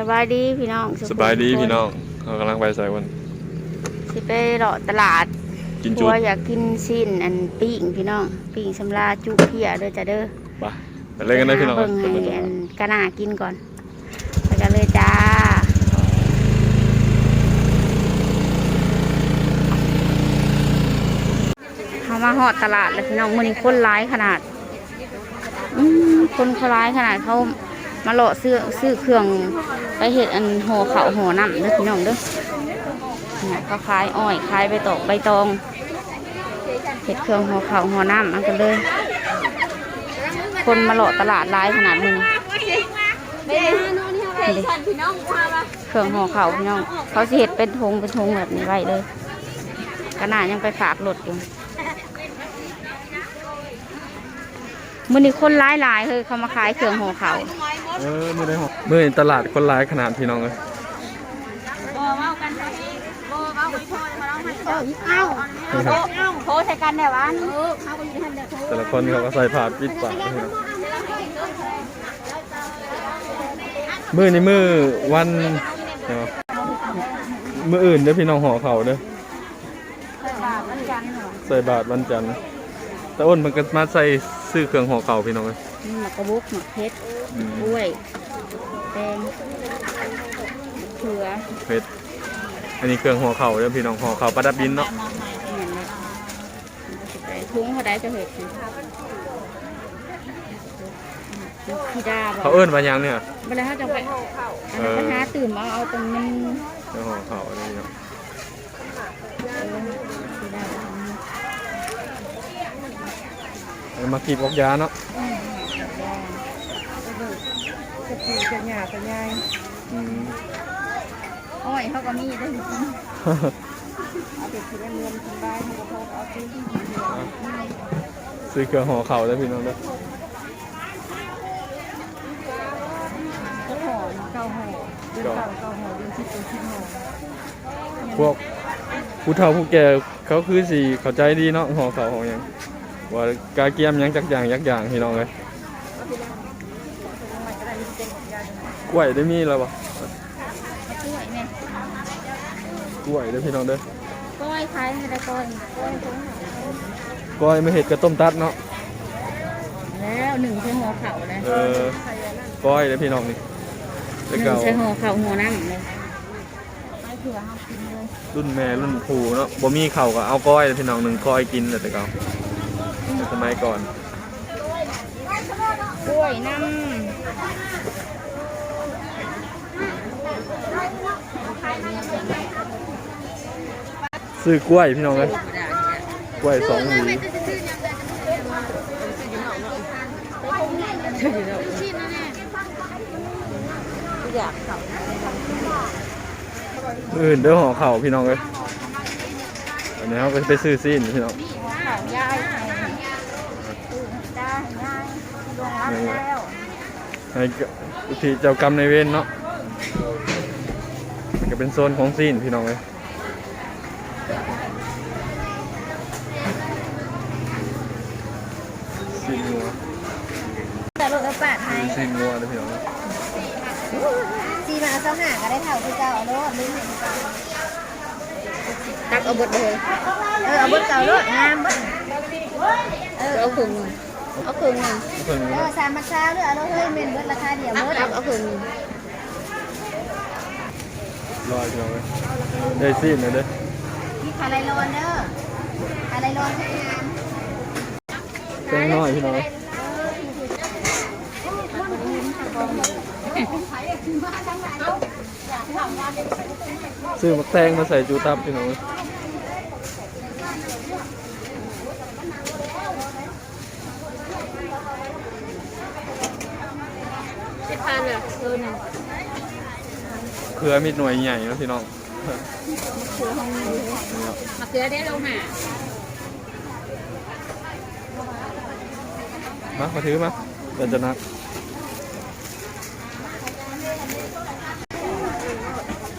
สบายดีพี่น้องสบายดีพี่น้องเรากำลังไปใส่วันสิไปเลาะตลาดกินเพจุราะดว่าอยากกินสิ้นอันปิ้งพี่น้องปิ้งสำลาจุเพียเด้อจ้ะเด้อไปไปเล่นกันได้พี่น้องเบิ่งไปให้เบิ่งอันกะหนากินก่อนไปกันเลยจ้าเขามาหอดตลาดแล้วพี่น้องมื้อนี้คนร้ายขนาด อืมคนเขาร้ายขนาดเขา มาเลาะซื้อซื้อเครื่องไปเห็ดอันห่อเขาวหน้ำเด้อพี่น้องเด้อเนี่ยเขาขายอ้อยขายใบตอกใบตองเห็ดเครื่องห่อเขาวหน้ำอันกันเลย คนมาเลาะตลาดร้ายขนาดนี้เครื่องห่อเขาพี่น้องเขาสิเห็ดเป็นธงเป็นธงแบบนี้ไว้เลยขนาดยังไปฝากรถอยู่มื่อนี้คนร้ายหลายๆคือเขามาขายเครื่องห่อเขา มือได้หกมือตลาดคนร้ายขนาดพี่น้องเลยโบเว้ากันเขาเอโบเว้าไว้พ่อเราร้อเจ้าเอ้าเอ้าโพใส่กันแต่ว่านี่เขาก็อยู่ที่ท่นเดียวแต่ละคนเขาก็ใส่ผ้าปิดปากมือในมือวันมืออื่นเด้อพี่น้องห่อเขาเด้อใส่บาทวันจันทร์แต่อ้นมันก็มาใส่ซื้อเครื่องห่อเข่าพี่น้องเลย นี่หมักกระบุกหมักเพชรอืมกล้วยแตงเขือเพชรอันนี้เครื่องห่อเขาเด้อพี่น้องห่อเขาประดับดินเนาะเนี่ยเลยทุงเขาได้จะเห็ดสิพี่ดาบอกเขาเอิ้นว่าหยังเนี่ยเวลาเขาจะไปอันนั้นไปหาตื่นมาเอาตรงนั้นเครื่องห่อเขาอะไรเนาะพี่ดาบอกเอามาขีดบอกยาเนาะ จะปูจะหยาจะยายอืมอ้อยเขาก็มีได้จริงเอาเด็กที่ได้เงินสบายเขาก็พอเอาซื้อที่ดีเดียวซื้อเครื่องห่อเข่าได้พี่น้องด้อก็ห่อเก้าห่อเดือนเก้าเก้าห่อเดือนสิบเป็นสิบห่อพวกผู้เฒ่าผู้แก่เขาคือสิเข้าใจดีเนาะห่อเข่าห่อหยังว่ากาเกียมยังจักอย่างยักอย่างพี่น้องเลย กล้วยได้มีแล้วบ่กล้วยเนี่ยกล้วยได้อพี่น้องเด้อกล้วยขายในตะกอนกล้วยตรงไหนกล้วยไม่เห็ดกระต้มตัดเนาะแล้วหนึ่งใช้หัวเข่าเลยเออก้อยได้อพี่น้องนี่หแล้วนึ่ก็งใช้หัวเข่าหัวน้ำเลยไม่เผื่อเขากินเลยรุ่นแม่รุ่นปู่เนาะบ่มีเข่าวก็เอาก้อยเด้อพี่น้องหนึ่งก้อยกินเลยแต่เก่าแต่สมัยก่อน กล้วยน้ซื้อกล้วยพี่น้องเลยกล้วยสองหวีอื่นเด้อห่อเข่าพี่น้องเลยอันนี้เขาไปซื้อซีนพี่น้อง หัวเข่ายายไงได้ยายลงรับแล้วให้พี่เจ้ากรรมในเวรเนาะมันก็เป็นโซนของซีนพี่น้องเลยซีนงัวแต่รถกระบะไทยซีนงัวเด้อพี่น้องเอ้ยซีมาเจ้าหาก็ได้เท่าที่เจ้าเอารถลืมให้เจ้าตักเอาบดเลยเออเอาบดเก่ารถงามบดเออเอาครึ่งหนึ่ง เอาครึ่งหนึ่งเพิ่นเอเนาะอสามมาเช้าหรือเอารถเฮ้ยเมนเบิดราคาเดียวเบิดเอาครึ่งหนึ่งรอยพี่น้องเลยได้ซีนเลยเด้อมีคาไรโลนเด้อคาไรโลนที่งานแป้งน้อยพี่น้องเอ้ยซื้อมักแตงมาใส่จูตับพี่น้อง เอ้ยเจ็ดพันอะโลนึงเครือมีหน่วยใหญ่เนาะพี่น้องมาเกลือได้ลงหามามาถือมาเดี๋ยวจะนัก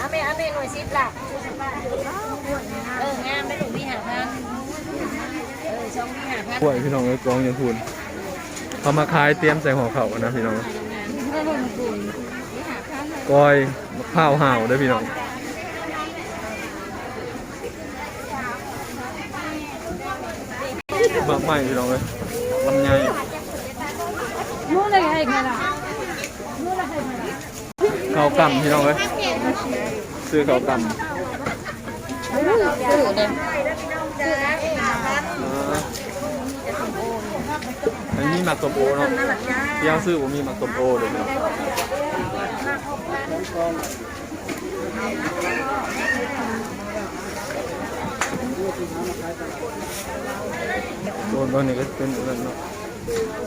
อาเมอาเมหน่วยซิปล่ะเอองามได้หนูมีหาพันเออช่องมีหาพันกล้วยพี่น้องเอ้ยกองยังพูนเขามาขายเตรียมใส่ห่อเขาวนะพี่น้อง ก็ลงทุนมีหาพันก้อยมะพร้าวห่าวเด้อพี่น้องมากใหม่พี่น้องเลยลำไยนู่นเลยไงไงล่ะข้าวกำพี่น้องเลยซื้อข้าวกำซื้อเด้อ อันนี้ หมักสมโอเนาะเที่ยวซื้อผมมีหมักสมโอเดี๋ยวนี้โซนตัวนี้ก็เป็นนนั้นเนาะ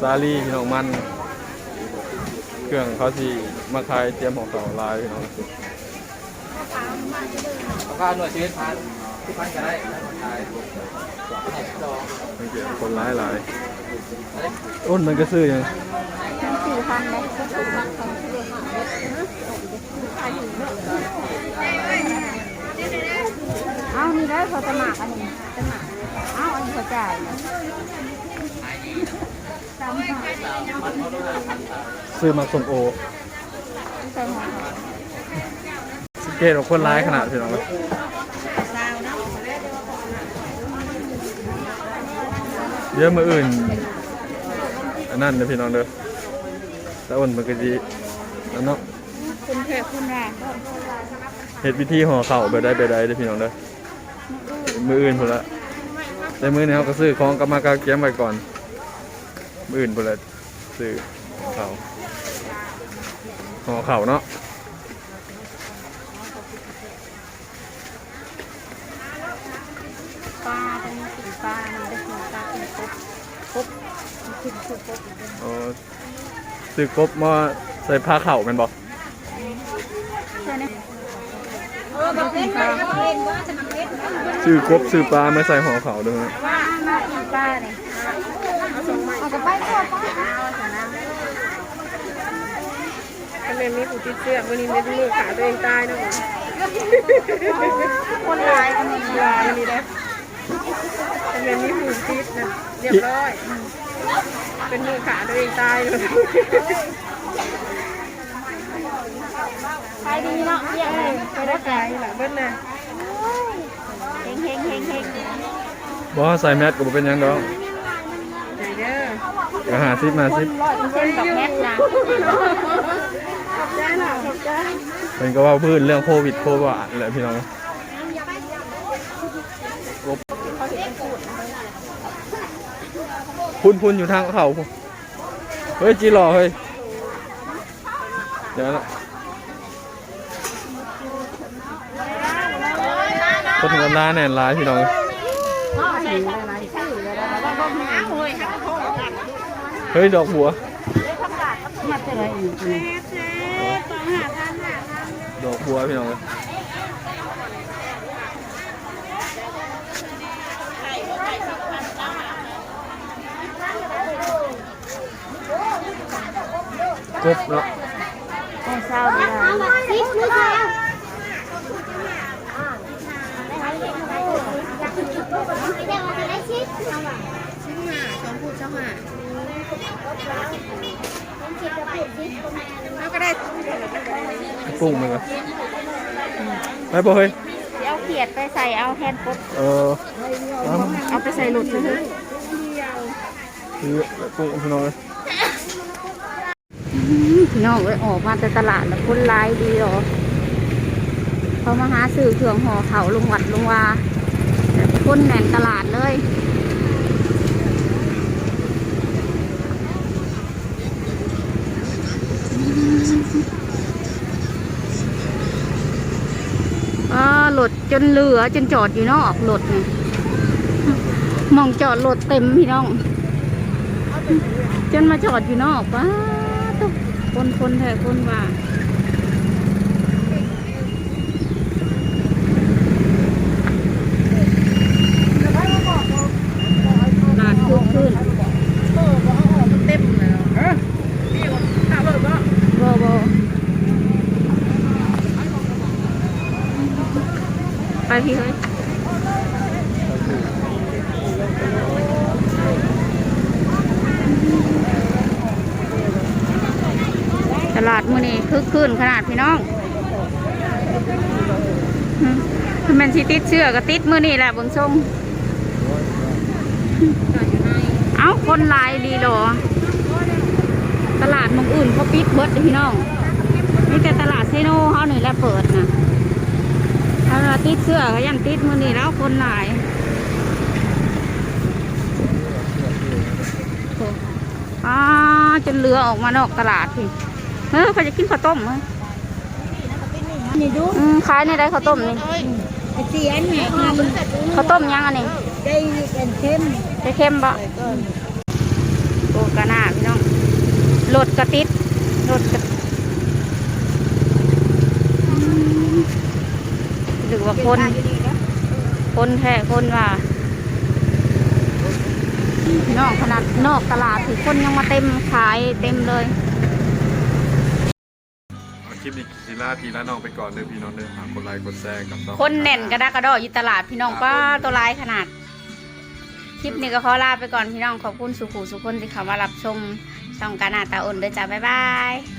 ซาลีพี่น้องมัน เครื่องเขาที่มาขายเตรียมของเขาลายพี่น้องราคาหน่วยชีวิตพัน ที่พันก็ได้ขายสังเกตคนร้ายหลายอ้นมันก็ซื้อยังสี่พันเลยเอานี่ได้พอจะหมากอันนี้จะหมากเอาอันนี้เขาจ่ายเนี่ยสามพันซื้อมาส้มโอใส่หมอสังเกตว่าคนร้ายขนาดพี่น้องเลย เยอะมืออื่นอันนั้นเด้อพี่น้องเด้อแล้วอ้นมันก็ดีแล้วเนาะคุณเพคุณแรกเห็ดวิธีห่อเข่าไปได้ไปได้เด้อพี่น้องเด้อมืออื่นพุ่นละแต่มือนี้เขาก็ซื้อของกลับมากาเกียมไว้ก่อน มืออื่นพุ่นละซื้อเข่าห่อเข่าเนาะปลา ปลามันได้กินปลากินปุ๊บปุ๊บกินปุ๊บปุ๊บเออซื้อกบมาใส่ผ้าเข่าวแมันบอกใช่ไหมซื้อกบซื้อปลามาใส่ห่อเข่าวด้วยนะว่ามากินปลาเนี่ยเอากระไปตัวปลาทำไมมีผู้ติดเชื้อวันนี้ไม่มือขาตัวเองตายนะผมคนร้ายกันนี่ลาวันนี้นะ ทำไมมีผู้ติดนะ เรียบร้อย เป็นมือขาตัวเองตายเลยขายดีเนาะเยี่ยมเลยไปได้ขายหลังเบิ้ลนะเฮงเฮงเฮงเฮงบอกว่าใส่แมสก็บ่เป็นหยังดอกไหนเด้อก็หาซิปมาซิปร้อยเปอร์เซ็นต์กับแมทนะขอบใจหน่ะขอบใจเป็นก็เว่าพื้นเรื่องโควิดโควิดแหละพี่น้องกบ พุ่นพุ่นอยู่ทางเขาพุ่นเฮ้ยจีรอเฮ้ยเดี๋ยวนะคนถึงกันล้าแน่นร้ายพี่น้องเฮ้ยดอกบัวดอกบัวพี่น้อง กบเนาะแต่เศร้าดีนะแล้วก็ได้ปรุงมันก็ไปบ่เฮ้ยเอาเขียดไปใส่เอาแทนปุ๊บเออเอาเอาไปใส่หลุดเลยคือปรุงพี่น้องเลย พี่น้องเลยออกมาแต่ตลาดแล้วคนร้ายดีหรอเขามาหาสื่อเครื่องห่อเขาลงวัดลงวาคนแน่นตลาดเลยอหลดจนเหลือจนจอดอยู่นอกหลดนี่มองจอดรถเต็มพี่น้อง จนมาจอดอยู่นอกว้า คนคนแท้คนว่าลาดขึ้นขึ้น เต็มเลยเออพี่ว่าถ้าเบิกก็ บอบอไปพี่เฮ้ยตลาด มือนี้นี่คึกคืนขนาดพี่น้องมันสิติดเชื่อก็ติดมือนี่แหละบงทรงเอ้าคนลายดีหรอตลาดมองอื่นเขาปิดเบิดพี่น้องนี่แต่ตลาดเซโนเขาหนึ่งแหละเปิดนะถ้าติดเสื้อก็ยังติดมือนี่แล้วคนหลายอ้อ่าจนเรือออกมานอกตลาดพี่ เฮ้ยเขาจะกินข้าวต้มไหมนี่ดูอืมขายในได้ข้าวต้มนี่ไอ้เสียนเนี่ยมันข้าวต้มยังอันนี้ได้เป็นเข้มจะเค็มบ่โอ้กะหน้าพี่น้องรถกระติดรถกระอืมหรือว่าคน คนแท้คนว่าพี่น้องขนาดนอกตลาดถือคนยังมาเต็มขายเต็มเลยเอาค ลิปนี้ศิลาพีละน้องไปก่อนเด้อพี่น้องเด้อฝากกดไลค์กดแชร์กับต้อคนแน่นกระดากระดออยู่ตลาดพี่น้องป้าตัวร้ายขนาด คลิปนี้ก็ขอลาไปก่อนพี่น้องขอบคุณสุขุสุขคนที่เข้ามารับชมช่องการหน้าตาอ่อนเด้อจ้าบ๊ายบาย